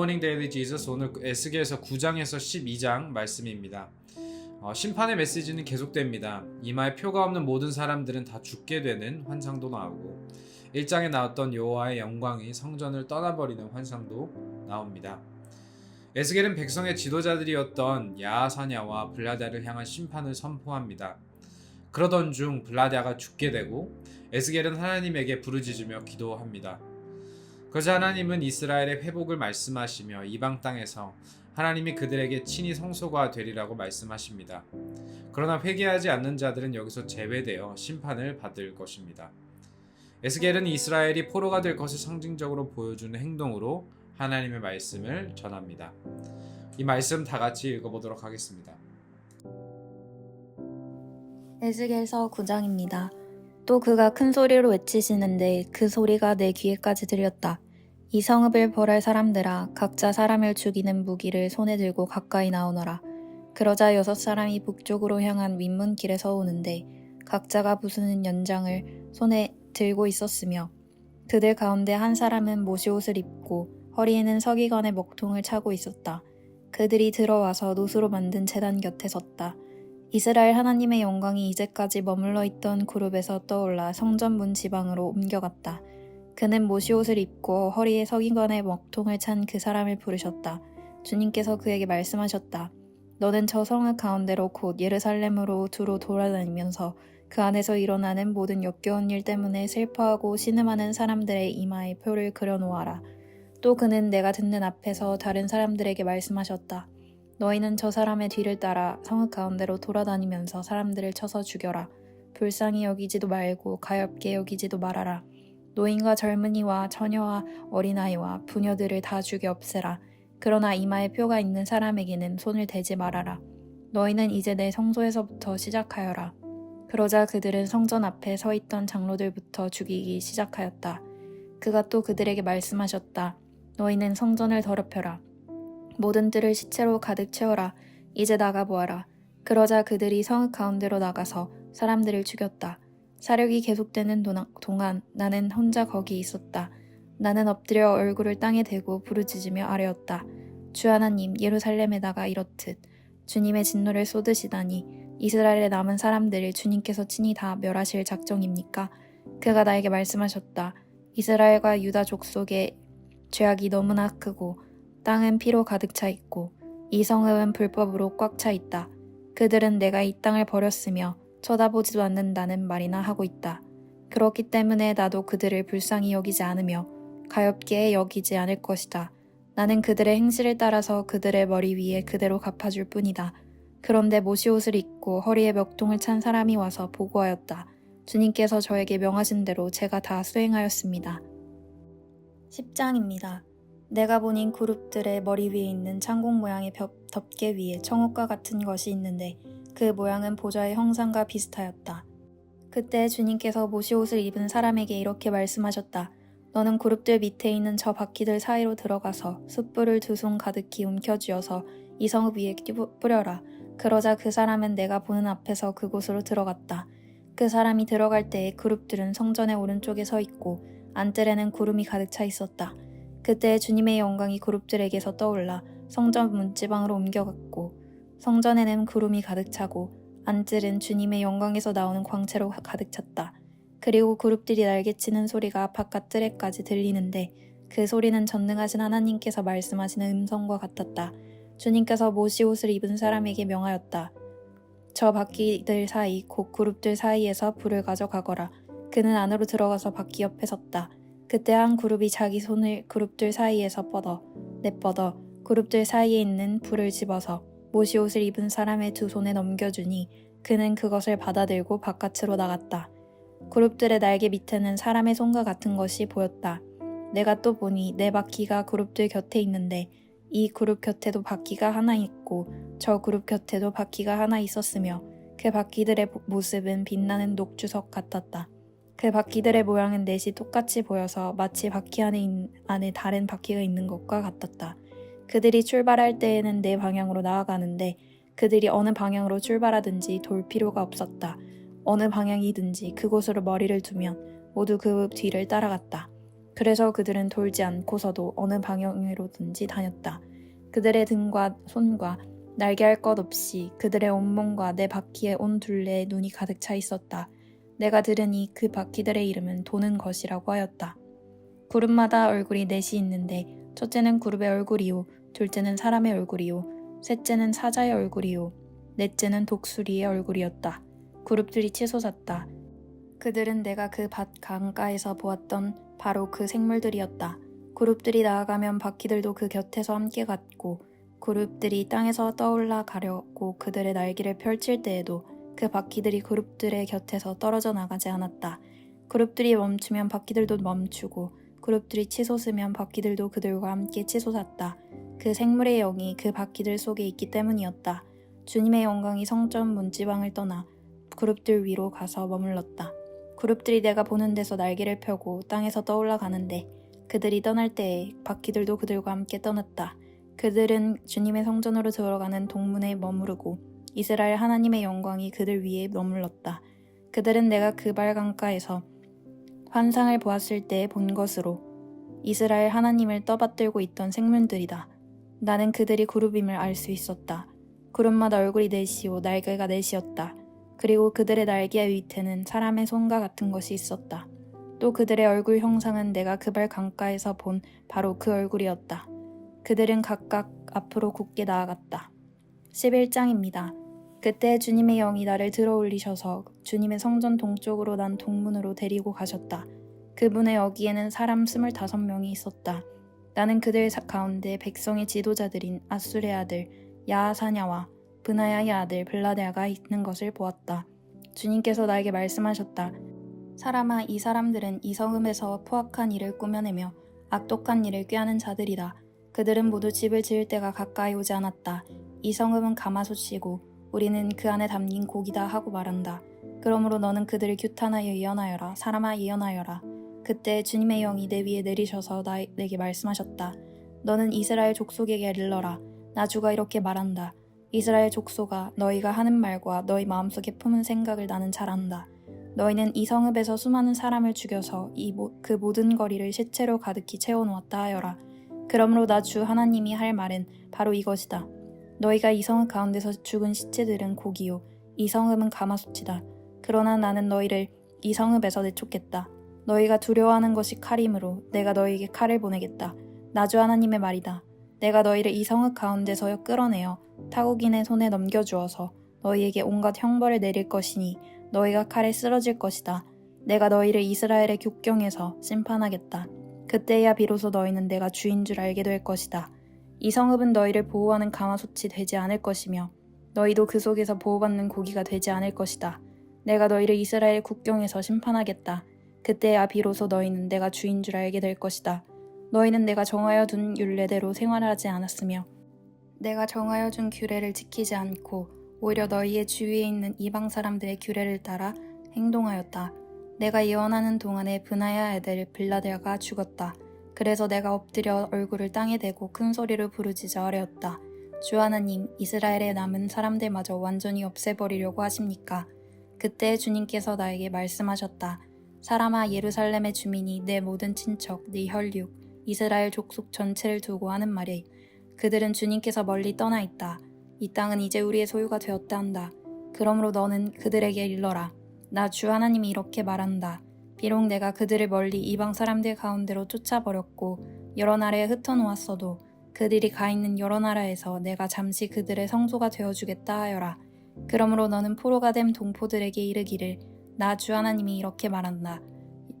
굿모닝 데일리 지저스 오늘 에스겔에서 9장에서 12장 말씀입니다. 어, 심판의 메시지는 계속됩니다. 이마에 표가 없는 모든 사람들은 다 죽게 되는 환상도 나오고 1장에 나왔던 여호와의 영광이 성전을 떠나버리는 환상도 나옵니다. 에스겔은 백성의 지도자들이었던 야하사냐와 블라다를 향한 심판을 선포합니다. 그러던 중 블라다가 죽게 되고 에스겔은 하나님에게 부르짖으며 기도합니다. 그러자 하나님은 이스라엘의 회복을 말씀하시며 이방 땅에서 하나님이 그들에게 친히 성소가 되리라고 말씀하십니다. 그러나 회개하지 않는 자들은 여기서 제외되어 심판을 받을 것입니다. 에스겔은 이스라엘이 포로가 될 것을 상징적으로 보여주는 행동으로 하나님의 말씀을 전합니다. 이 말씀 다 같이 읽어보도록 하겠습니다. 에스겔서 9장입니다. 또 그가 큰 소리로 외치시는데 그 소리가 내 귀에까지 들렸다. 이 성읍을 벌할 사람들아 각자 사람을 죽이는 무기를 손에 들고 가까이 나오너라. 그러자 여섯 사람이 북쪽으로 향한 윗문길에 서오는데 각자가 부수는 연장을 손에 들고 있었으며 그들 가운데 한 사람은 모시옷을 입고 허리에는 서기관의 먹통을 차고 있었다. 그들이 들어와서 노수로 만든 재단 곁에 섰다. 이스라엘 하나님의 영광이 이제까지 머물러 있던 그룹에서 떠올라 성전문 지방으로 옮겨갔다. 그는 모시옷을 입고 허리에 서기관의 먹통을 찬 그 사람을 부르셨다. 주님께서 그에게 말씀하셨다. 너는 저 성읍 가운데로 곧 예루살렘으로 두루 돌아다니면서 그 안에서 일어나는 모든 역겨운 일 때문에 슬퍼하고 신음하는 사람들의 이마에 표를 그려놓아라. 또 그는 내가 듣는 앞에서 다른 사람들에게 말씀하셨다. 너희는 저 사람의 뒤를 따라 성읍 가운데로 돌아다니면서 사람들을 쳐서 죽여라. 불쌍히 여기지도 말고 가엽게 여기지도 말아라. 노인과 젊은이와 처녀와 어린아이와 부녀들을 다 죽여 없애라. 그러나 이마에 표가 있는 사람에게는 손을 대지 말아라. 너희는 이제 내 성소에서부터 시작하여라. 그러자 그들은 성전 앞에 서 있던 장로들부터 죽이기 시작하였다. 그가 또 그들에게 말씀하셨다. 너희는 성전을 더럽혀라. 모든 뜰을 시체로 가득 채워라. 이제 나가보아라. 그러자 그들이 성읍 가운데로 나가서 사람들을 죽였다. 사륙이 계속되는 동안 나는 혼자 거기 있었다. 나는 엎드려 얼굴을 땅에 대고 부르짖으며 아뢰었다. 주 하나님 예루살렘에다가 이렇듯 주님의 진노를 쏟으시다니 이스라엘의 남은 사람들을 주님께서 친히 다 멸하실 작정입니까? 그가 나에게 말씀하셨다. 이스라엘과 유다 족속의 죄악이 너무나 크고 땅은 피로 가득 차 있고 이 성읍은 불법으로 꽉 차 있다. 그들은 내가 이 땅을 버렸으며 쳐다보지도 않는다는 말이나 하고 있다. 그렇기 때문에 나도 그들을 불쌍히 여기지 않으며 가엽게 여기지 않을 것이다. 나는 그들의 행실을 따라서 그들의 머리 위에 그대로 갚아줄 뿐이다. 그런데 모시옷을 입고 허리에 멱통을 찬 사람이 와서 보고하였다. 주님께서 저에게 명하신 대로 제가 다 수행하였습니다. 10장입니다. 내가 보닌 그룹들의 머리 위에 있는 창공 모양의 벽, 덮개 위에 청옥과 같은 것이 있는데 그 모양은 보좌의 형상과 비슷하였다. 그때 주님께서 모시옷을 입은 사람에게 이렇게 말씀하셨다. 너는 그룹들 밑에 있는 저 바퀴들 사이로 들어가서 숯불을 두 손 가득히 움켜쥐어서 이 성읍 위에 뿌- 뿌려라. 그러자 그 사람은 내가 보는 앞에서 그곳으로 들어갔다. 그 사람이 들어갈 때에 그룹들은 성전의 오른쪽에 서 있고 안뜰에는 구름이 가득 차 있었다. 그때 주님의 영광이 그룹들에게서 떠올라 성전 문지방으로 옮겨갔고 성전에는 구름이 가득 차고 안뜰은 주님의 영광에서 나오는 광채로 가득 찼다. 그리고 그룹들이 날개치는 소리가 바깥 뜰에까지 들리는데 그 소리는 전능하신 하나님께서 말씀하시는 음성과 같았다. 주님께서 모시 옷을 입은 사람에게 명하였다. 저 바퀴들 사이 곧 그룹들 사이에서 불을 가져가거라. 그는 안으로 들어가서 바퀴 옆에 섰다. 그때 한 그룹이 자기 손을 그룹들 사이에서 뻗어 내뻗어 그룹들 사이에 있는 불을 집어서 모시 옷을 입은 사람의 두 손에 넘겨주니 그는 그것을 받아들고 바깥으로 나갔다. 그룹들의 날개 밑에는 사람의 손과 같은 것이 보였다. 내가 또 보니 내 바퀴가 그룹들 곁에 있는데 이 그룹 곁에도 바퀴가 하나 있고 저 그룹 곁에도 바퀴가 하나 있었으며 그 바퀴들의 보- 모습은 빛나는 녹주석 같았다. 그 바퀴들의 모양은 넷이 똑같이 보여서 마치 바퀴 안에, 있- 안에 다른 바퀴가 있는 것과 같았다. 그들이 출발할 때에는 내 방향으로 나아가는데 그들이 어느 방향으로 출발하든지 돌 필요가 없었다. 어느 방향이든지 그곳으로 머리를 두면 모두 그 뒤를 따라갔다. 그래서 그들은 돌지 않고서도 어느 방향으로든지 다녔다. 그들의 등과 손과 날개 할 것 없이 그들의 온몸과 내 바퀴의 온 둘레에 눈이 가득 차 있었다. 내가 들으니 그 바퀴들의 이름은 도는 것이라고 하였다. 그룹마다 얼굴이 넷이 있는데 첫째는 그룹의 얼굴이요, 둘째는 사람의 얼굴이요, 셋째는 사자의 얼굴이요, 넷째는 독수리의 얼굴이었다. 그룹들이 치솟았다. 그들은 내가 그 밭 강가에서 보았던 바로 그 생물들이었다. 그룹들이 나아가면 바퀴들도 그 곁에서 함께 갔고 그룹들이 땅에서 떠올라 가려고 그들의 날개를 펼칠 때에도 그 바퀴들이 그룹들의 곁에서 떨어져 나가지 않았다. 그룹들이 멈추면 바퀴들도 멈추고 그룹들이 치솟으면 바퀴들도 그들과 함께 치솟았다. 그 생물의 영이 그 바퀴들 속에 있기 때문이었다. 주님의 영광이 성전 문지방을 떠나 그룹들 위로 가서 머물렀다. 그룹들이 내가 보는 데서 날개를 펴고 땅에서 떠올라 가는데 그들이 떠날 때에 바퀴들도 그들과 함께 떠났다. 그들은 주님의 성전으로 들어가는 동문에 머무르고 이스라엘 하나님의 영광이 그들 위에 머물렀다. 그들은 내가 그발 강가에서 환상을 보았을 때본 것으로 이스라엘 하나님을 떠받들고 있던 생물들이다. 나는 그들이 그룹임을 알 수 있었다. 그룹마다 얼굴이 넷이요 날개가 넷이었다. 그리고 그들의 날개의 위태는 사람의 손과 같은 것이 있었다. 또 그들의 얼굴 형상은 내가 그발 강가에서 본 바로 그 얼굴이었다. 그들은 각각 앞으로 굳게 나아갔다. 11장입니다. 그때 주님의 영이 나를 들어 올리셔서 주님의 성전 동쪽으로 난 동문으로 데리고 가셨다. 그분의 여기에는 사람 스물다섯 명이 있었다. 나는 그들 사- 가운데 백성의 지도자들인 아수레 아들 야하사냐와 브나야의 아들 블라데아가 있는 것을 보았다. 주님께서 나에게 말씀하셨다. 사람아 이 사람들은 이 성읍에서 포악한 일을 꾸며내며 악독한 일을 꾀하는 자들이다. 그들은 모두 집을 지을 때가 가까이 오지 않았다. 이 성읍은 가마솥이고 우리는 그 안에 담긴 고기다 하고 말한다. 그러므로 너는 그들을 규탄하여 예언하여라. 사람아 예언하여라. 그때 주님의 영이 내 위에 내리셔서 나, 내게 말씀하셨다. 너는 이스라엘 족속에게 일러라. 나 주가 이렇게 말한다. 이스라엘 족속아 너희가 하는 말과 너희 마음속에 품은 생각을 나는 잘 안다. 너희는 이 성읍에서 수많은 사람을 죽여서 이 그 모든 거리를 시체로 가득히 채워놓았다 하여라. 그러므로 나 주 하나님이 할 말은 바로 이것이다. 너희가 이 성읍 가운데서 죽은 시체들은 고기요 이 성읍은 가마솥이다. 그러나 나는 너희를 이 성읍에서 내쫓겠다. 너희가 두려워하는 것이 칼이므로 내가 너희에게 칼을 보내겠다. 나주 하나님의 말이다. 내가 너희를 이 성읍 가운데서 끌어내어 타국인의 손에 넘겨주어서 너희에게 온갖 형벌을 내릴 것이니 너희가 칼에 쓰러질 것이다. 내가 너희를 이스라엘의 국경에서 심판하겠다. 그때야 비로소 너희는 내가 주인 줄 알게 될 것이다. 이 성읍은 너희를 보호하는 가마솥이 되지 않을 것이며 너희도 그 속에서 보호받는 고기가 되지 않을 것이다. 내가 너희를 이스라엘 국경에서 심판하겠다. 그때야 비로소 너희는 내가 주인 줄 알게 될 것이다. 너희는 내가 정하여 둔 율례대로 생활하지 않았으며 내가 정하여 준 규례를 지키지 않고 오히려 너희의 주위에 있는 이방 사람들의 규례를 따라 행동하였다. 내가 예언하는 동안에 브나야 애들 빌라데아가 죽었다. 그래서 내가 엎드려 얼굴을 땅에 대고 큰 소리로 부르짖어 어려웠다. 주 하나님, 이스라엘에 남은 사람들마저 완전히 없애버리려고 하십니까? 그때 주님께서 나에게 말씀하셨다. 사람아 예루살렘의 주민이 내 모든 친척, 네 혈육, 이스라엘 족속 전체를 두고 하는 말이 그들은 주님께서 멀리 떠나 있다. 이 땅은 이제 우리의 소유가 되었다 한다. 그러므로 너는 그들에게 일러라. 나 주 하나님이 이렇게 말한다. 비록 내가 그들을 멀리 이방 사람들 가운데로 쫓아버렸고 여러 나라에 흩어놓았어도 그들이 가 있는 여러 나라에서 내가 잠시 그들의 성소가 되어주겠다 하여라. 그러므로 너는 포로가 된 동포들에게 이르기를 나 주 하나님이 이렇게 말한다.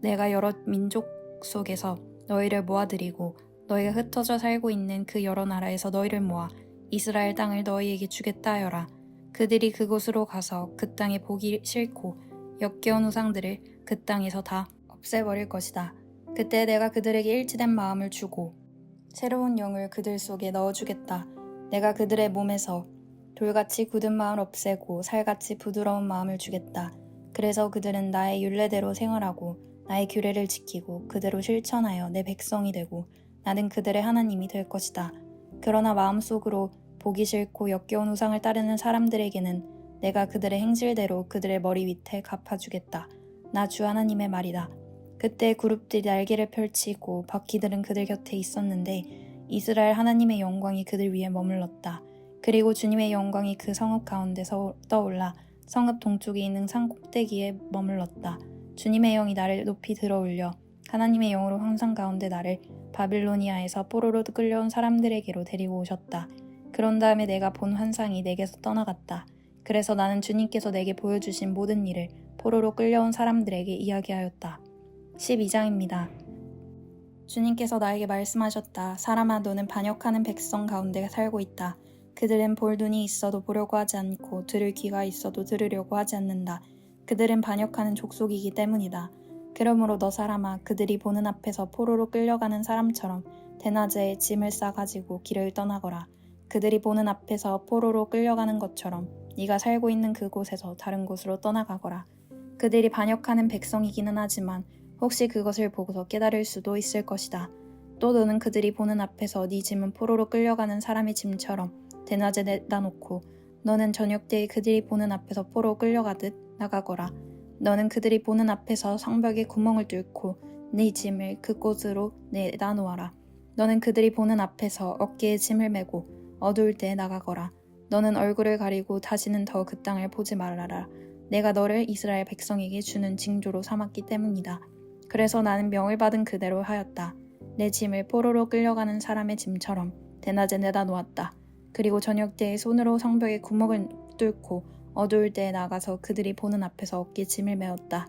내가 여러 민족 속에서 너희를 모아들이고 너희가 흩어져 살고 있는 그 여러 나라에서 너희를 모아 이스라엘 땅을 너희에게 주겠다 하여라. 그들이 그곳으로 가서 그 땅에 보기 싫고 역겨운 우상들을 그 땅에서 다 없애버릴 것이다. 그때 내가 그들에게 일치된 마음을 주고 새로운 영을 그들 속에 넣어주겠다. 내가 그들의 몸에서 돌같이 굳은 마음을 없애고 살같이 부드러운 마음을 주겠다. 그래서 그들은 나의 율례대로 생활하고 나의 규례를 지키고 그대로 실천하여 내 백성이 되고 나는 그들의 하나님이 될 것이다. 그러나 마음속으로 보기 싫고 역겨운 우상을 따르는 사람들에게는 내가 그들의 행실대로 그들의 머리 밑에 갚아주겠다. 나 주 하나님의 말이다. 그때 그룹들이 날개를 펼치고 바퀴들은 그들 곁에 있었는데 이스라엘 하나님의 영광이 그들 위에 머물렀다. 그리고 주님의 영광이 그 성읍 가운데서 떠올라 성읍 동쪽에 있는 산 꼭대기에 머물렀다. 주님의 영이 나를 높이 들어올려 하나님의 영으로 황상 가운데 나를 바빌로니아에서 포로로 끌려온 사람들에게로 데리고 오셨다. 그런 다음에 내가 본 환상이 내게서 떠나갔다. 그래서 나는 주님께서 내게 보여주신 모든 일을 포로로 끌려온 사람들에게 이야기하였다. 12장입니다. 주님께서 나에게 말씀하셨다. 사람아, 너는 반역하는 백성 가운데 살고 있다. 그들은 볼 눈이 있어도 보려고 하지 않고 들을 귀가 있어도 들으려고 하지 않는다. 그들은 반역하는 족속이기 때문이다. 그러므로 너 사람아, 그들이 보는 앞에서 포로로 끌려가는 사람처럼 대낮에 짐을 싸가지고 길을 떠나거라. 그들이 보는 앞에서 포로로 끌려가는 것처럼 네가 살고 있는 그곳에서 다른 곳으로 떠나가거라. 그들이 반역하는 백성이기는 하지만 혹시 그것을 보고서 깨달을 수도 있을 것이다. 또 너는 그들이 보는 앞에서 네 짐은 포로로 끌려가는 사람의 짐처럼 대낮에 내다 놓고 너는 저녁 때에 그들이 보는 앞에서 포로 끌려가듯 나가거라. 너는 그들이 보는 앞에서 성벽에 구멍을 뚫고 네 짐을 그곳으로 내다 놓아라. 너는 그들이 보는 앞에서 어깨에 짐을 메고 어두울 때에 나가거라. 너는 얼굴을 가리고 다시는 더 그 땅을 보지 말아라. 내가 너를 이스라엘 백성에게 주는 징조로 삼았기 때문이다. 그래서 나는 명을 받은 그대로 하였다. 내 짐을 포로로 끌려가는 사람의 짐처럼 대낮에 내다 놓았다. 그리고 저녁 때에 손으로 성벽에 구멍을 뚫고 어두울 때에 나가서 그들이 보는 앞에서 어깨에 짐을 메었다.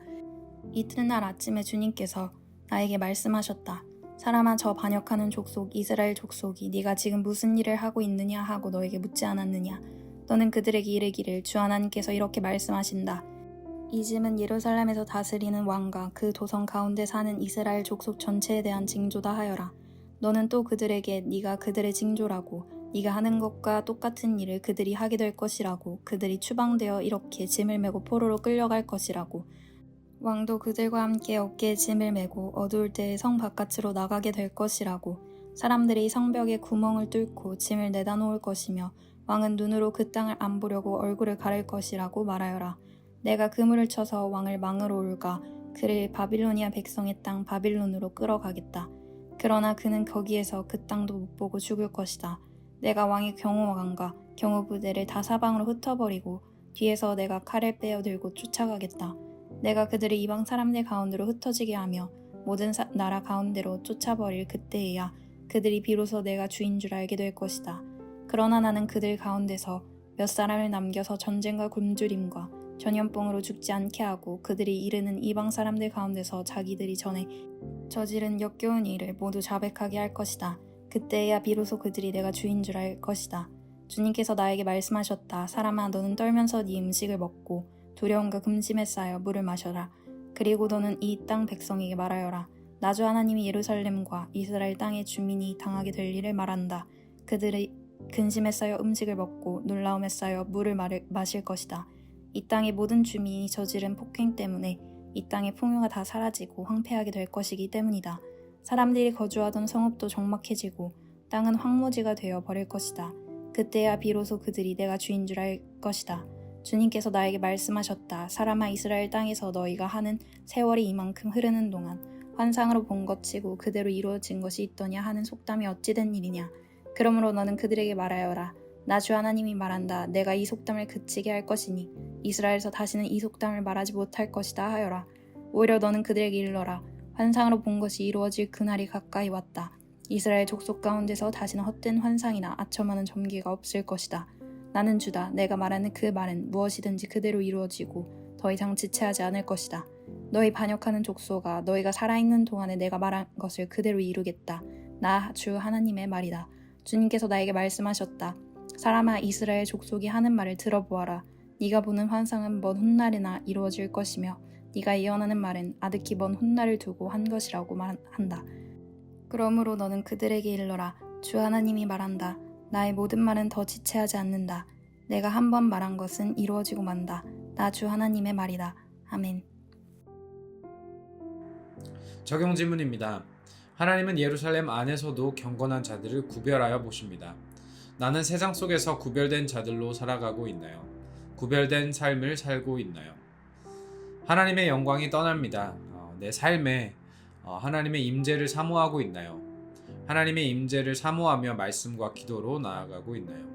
이튿날 아침에 주님께서 나에게 말씀하셨다. 사람아 저 반역하는 족속 이스라엘 족속이 네가 지금 무슨 일을 하고 있느냐 하고 너에게 묻지 않았느냐? 너는 그들에게 이르기를 주 하나님께서 이렇게 말씀하신다. 이 짐은 예루살렘에서 다스리는 왕과 그 도성 가운데 사는 이스라엘 족속 전체에 대한 징조다 하여라. 너는 또 그들에게 네가 그들의 징조라고 네가 하는 것과 똑같은 일을 그들이 하게 될 것이라고 그들이 추방되어 이렇게 짐을 메고 포로로 끌려갈 것이라고 왕도 그들과 함께 어깨에 짐을 메고 어두울 때에 성 바깥으로 나가게 될 것이라고. 사람들이 성벽에 구멍을 뚫고 짐을 내다 놓을 것이며 왕은 눈으로 그 땅을 안 보려고 얼굴을 가릴 것이라고 말하여라. 내가 그물을 쳐서 왕을 망으로 올까 그를 바빌로니아 백성의 땅 바빌론으로 끌어가겠다. 그러나 그는 거기에서 그 땅도 못 보고 죽을 것이다. 내가 왕의 경호관과 경호부대를 다 사방으로 흩어버리고 뒤에서 내가 칼을 빼어 들고 쫓아가겠다 내가 그들을 이방 사람들 가운데로 흩어지게 하며 모든 사- 나라 가운데로 쫓아버릴 그때에야 그들이 비로소 내가 주인 줄 알게 될 것이다. 그러나 나는 그들 가운데서 몇 사람을 남겨서 전쟁과 굶주림과 전염병으로 죽지 않게 하고 그들이 이르는 이방 사람들 가운데서 자기들이 전에 저지른 역겨운 일을 모두 자백하게 할 것이다. 그때에야 비로소 그들이 내가 주인 줄 알 것이다. 주님께서 나에게 말씀하셨다. 사람아 너는 떨면서 네 음식을 먹고 두려움과 금심에 쌓여 물을 마셔라. 그리고 너는 이 땅 백성에게 말하여라. 나주 하나님이 예루살렘과 이스라엘 땅의 주민이 당하게 될 일을 말한다. 그들의 근심에 쌓여 음식을 먹고 놀라움에 쌓여 물을 마실 것이다. 이 땅의 모든 주민이 저지른 폭행 때문에 이 땅의 풍요가 다 사라지고 황폐하게 될 것이기 때문이다. 사람들이 거주하던 성읍도 적막해지고 땅은 황무지가 되어 버릴 것이다. 그때야 비로소 그들이 내가 주인 줄 알 것이다. 주님께서 나에게 말씀하셨다. 사람아 이스라엘 땅에서 너희가 하는 세월이 이만큼 흐르는 동안 환상으로 본 것치고 그대로 이루어진 것이 있더냐 하는 속담이 어찌된 일이냐. 그러므로 너는 그들에게 말하여라. 나 주 하나님이 말한다. 내가 이 속담을 그치게 할 것이니 이스라엘에서 다시는 이 속담을 말하지 못할 것이다 하여라. 오히려 너는 그들에게 일러라. 환상으로 본 것이 이루어질 그날이 가까이 왔다. 이스라엘 족속 가운데서 다시는 헛된 환상이나 아첨하는 점기가 없을 것이다. 나는 주다. 내가 말하는 그 말은 무엇이든지 그대로 이루어지고 더 이상 지체하지 않을 것이다. 너희 반역하는 족소가 너희가 살아있는 동안에 내가 말한 것을 그대로 이루겠다. 나 주 하나님의 말이다. 주님께서 나에게 말씀하셨다. 사람아 이스라엘 족속이 하는 말을 들어보아라. 네가 보는 환상은 먼 훗날이나 이루어질 것이며 네가 예언하는 말은 아득히 먼 훗날을 두고 한 것이라고 말한다. 그러므로 너는 그들에게 일러라. 주 하나님이 말한다. 나의 모든 말은 더 지체하지 않는다. 내가 한 번 말한 것은 이루어지고 만다. 나 주 하나님의 말이다. 아멘. 적용 질문입니다. 하나님은 예루살렘 안에서도 경건한 자들을 구별하여 보십니다. 나는 세상 속에서 구별된 자들로 살아가고 있나요? 구별된 삶을 살고 있나요? 하나님의 영광이 떠납니다. 어, 내 삶에 어, 하나님의 임재를 사모하고 있나요? 하나님의 임재를 사모하며 말씀과 기도로 나아가고 있나요?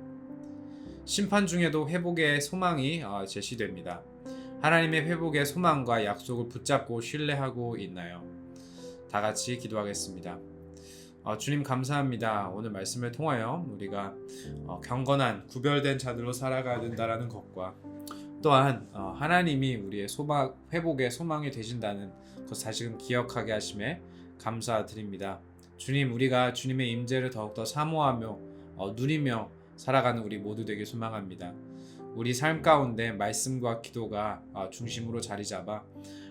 심판 중에도 회복의 소망이 어, 제시됩니다. 하나님의 회복의 소망과 약속을 붙잡고 신뢰하고 있나요? 다 같이 기도하겠습니다. 어, 주님 감사합니다. 오늘 말씀을 통하여 우리가 어, 경건한 구별된 자들로 살아가야 된다라는 것과 또한 어, 하나님이 우리의 소망 회복의 소망이 되신다는 것 사실은 기억하게 하심에 감사드립니다. 주님 우리가 주님의 임재를 더욱더 사모하며 어, 누리며 살아가는 우리 모두 되길 소망합니다. 우리 삶 가운데 말씀과 기도가 어, 중심으로 자리 잡아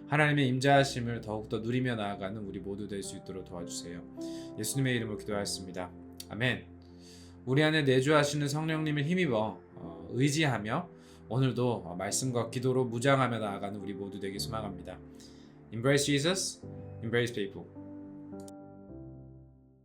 하나님의 임재하심을 더욱더 누리며 나아가는 우리 모두 될 수 있도록 도와주세요. 예수님의 이름으로 기도하였습니다. 아멘. 우리 안에 내주하시는 성령님을 힘입어 어, 의지하며 오늘도 어, 말씀과 기도로 무장하며 나아가는 우리 모두 되길 소망합니다. Embrace Jesus, embrace people.